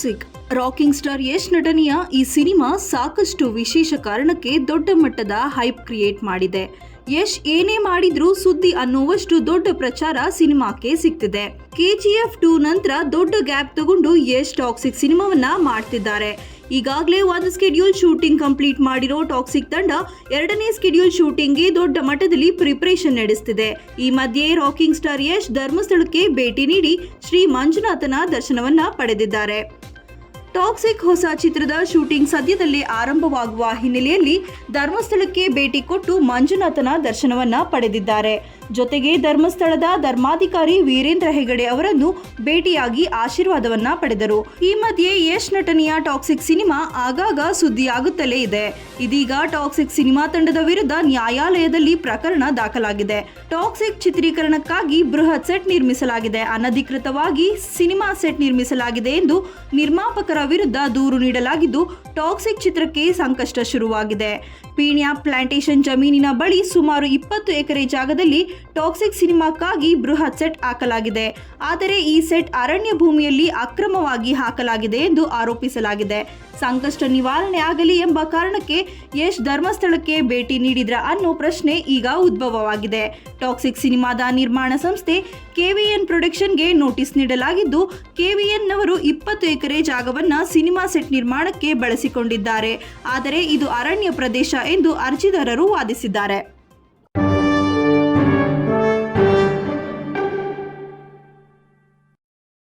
Toxic. Rocking star Yash ನಟನೆಯ ಈ cinema ಸಾಕಷ್ಟು ವಿಶೇಷ ಕಾರಣಕ್ಕೆ ದೊಡ್ಡ ಮಟ್ಟದ ಹೈಪ್ ಕ್ರಿಯೇಟ್ ಮಾಡಿದೆ. ಯಶ್ ಏನೇ ಮಾಡಿದ್ರೂ ಸುದ್ದಿ ಅನ್ನುವಷ್ಟು ದೊಡ್ಡ ಪ್ರಚಾರ ಸಿನಿಮಾಕ್ಕೆ ಸಿಗ್ತಿದೆ ಕೆಜಿಎಫ್ ಟೂ ನಂತರ ದೊಡ್ಡ ಗ್ಯಾಪ್ ತಗೊಂಡು ಯಶ್ ಟಾಕ್ಸಿಕ್ ಸಿನಿಮಾವನ್ನ ಮಾಡ್ತಿದ್ದಾರೆ. ಈಗಾಗಲೇ ಒಂದು ಸ್ಕೆಡ್ಯೂಲ್ ಶೂಟಿಂಗ್ ಕಂಪ್ಲೀಟ್ ಮಾಡಿರೋ ಟಾಕ್ಸಿಕ್ ತಂಡ ಎರಡನೇ ಸ್ಕೆಡ್ಯೂಲ್ ಶೂಟಿಂಗ್ಗೆ ದೊಡ್ಡ ಮಟ್ಟದಲ್ಲಿ ಪ್ರಿಪರೇಷನ್ ನಡೆಸ್ತಿದೆ. ಈ ಮಧ್ಯೆ ರಾಕಿಂಗ್ ಸ್ಟಾರ್ ಯಶ್ ಧರ್ಮಸ್ಥಳಕ್ಕೆ ಭೇಟಿ ನೀಡಿ ಶ್ರೀ ಮಂಜುನಾಥನ ದರ್ಶನವನ್ನ ಪಡೆದಿದ್ದಾರೆ. ಟಾಕ್ಸಿಕ್ ಹೊಸ ಚಿತ್ರದ ಶೂಟಿಂಗ್ ಸದ್ಯದಲ್ಲೇ ಆರಂಭವಾಗುವ ಹಿನ್ನೆಲೆಯಲ್ಲಿ ಧರ್ಮಸ್ಥಳಕ್ಕೆ ಭೇಟಿ ಕೊಟ್ಟು ಮಂಜುನಾಥನ ದರ್ಶನವನ್ನ ಪಡೆದಿದ್ದಾರೆ. ಜೊತೆಗೆ ಧರ್ಮಸ್ಥಳದ ಧರ್ಮಾಧಿಕಾರಿ ವೀರೇಂದ್ರ ಹೆಗಡೆ ಅವರನ್ನು ಭೇಟಿಯಾಗಿ ಆಶೀರ್ವಾದವನ್ನ ಪಡೆದರು. ಈ ಮಧ್ಯೆ ಯಶ್ ನಟನೆಯ ಟಾಕ್ಸಿಕ್ ಸಿನಿಮಾ ಆಗಾಗ ಸುದ್ದಿಯಾಗುತ್ತಲೇ ಇದೆ. ಇದೀಗ ಟಾಕ್ಸಿಕ್ ಸಿನಿಮಾ ತಂಡದ ವಿರುದ್ಧ ನ್ಯಾಯಾಲಯದಲ್ಲಿ ಪ್ರಕರಣ ದಾಖಲಾಗಿದೆ. ಟಾಕ್ಸಿಕ್ ಚಿತ್ರೀಕರಣಕ್ಕಾಗಿ ಬೃಹತ್ ಸೆಟ್ ನಿರ್ಮಿಸಲಾಗಿದೆ. ಅನಧಿಕೃತವಾಗಿ ಸಿನಿಮಾ ಸೆಟ್ ನಿರ್ಮಿಸಲಾಗಿದೆ ಎಂದು ನಿರ್ಮಾಪಕರ ವಿರುದ್ಧ ದೂರು ನೀಡಲಾಗಿದ್ದು ಟಾಕ್ಸಿಕ್ ಚಿತ್ರಕ್ಕೆ ಸಂಕಷ್ಟ ಶುರುವಾಗಿದೆ. ಪೀಣ್ಯ ಪ್ಲಾಂಟೇಶನ್ ಜಮೀನಿನ ಬಳಿ ಸುಮಾರು ಇಪ್ಪತ್ತು ಎಕರೆ ಜಾಗದಲ್ಲಿ ಟಾಕ್ಸಿಕ್ ಸಿನಿಮಾಕ್ಕಾಗಿ ಬೃಹತ್ ಸೆಟ್ ಹಾಕಲಾಗಿದೆ. ಆದರೆ ಈ ಸೆಟ್ ಅರಣ್ಯ ಭೂಮಿಯಲ್ಲಿ ಅಕ್ರಮವಾಗಿ ಹಾಕಲಾಗಿದೆ ಎಂದು ಆರೋಪಿಸಲಾಗಿದೆ. ಸಂಕಷ್ಟ ನಿವಾರಣೆ ಆಗಲಿ ಎಂಬ ಕಾರಣಕ್ಕೆ ಯಶ್ ಧರ್ಮಸ್ಥಳಕ್ಕೆ ಭೇಟಿ ನೀಡಿದ್ರ ಅನ್ನೋ ಪ್ರಶ್ನೆ ಈಗ ಉದ್ಭವವಾಗಿದೆ. ಟಾಕ್ಸಿಕ್ ಸಿನಿಮಾದ ನಿರ್ಮಾಣ ಸಂಸ್ಥೆ ಕೆವಿಎನ್ ಪ್ರೊಡಕ್ಷನ್ಗೆ ನೋಟಿಸ್ ನೀಡಲಾಗಿದ್ದು ಕೆವಿಎನ್ ನವರು ಇಪ್ಪತ್ತು ಎಕರೆ ಜಾಗವನ್ನ ಸಿನಿಮಾ ಸೆಟ್ ನಿರ್ಮಾಣಕ್ಕೆ ಬಳಸಿಕೊಂಡಿದ್ದಾರೆ. ಆದರೆ ಇದು ಅರಣ್ಯ ಪ್ರದೇಶ ಎಂದು ಅರ್ಜಿದಾರರು ವಾದಿಸಿದ್ದಾರೆ.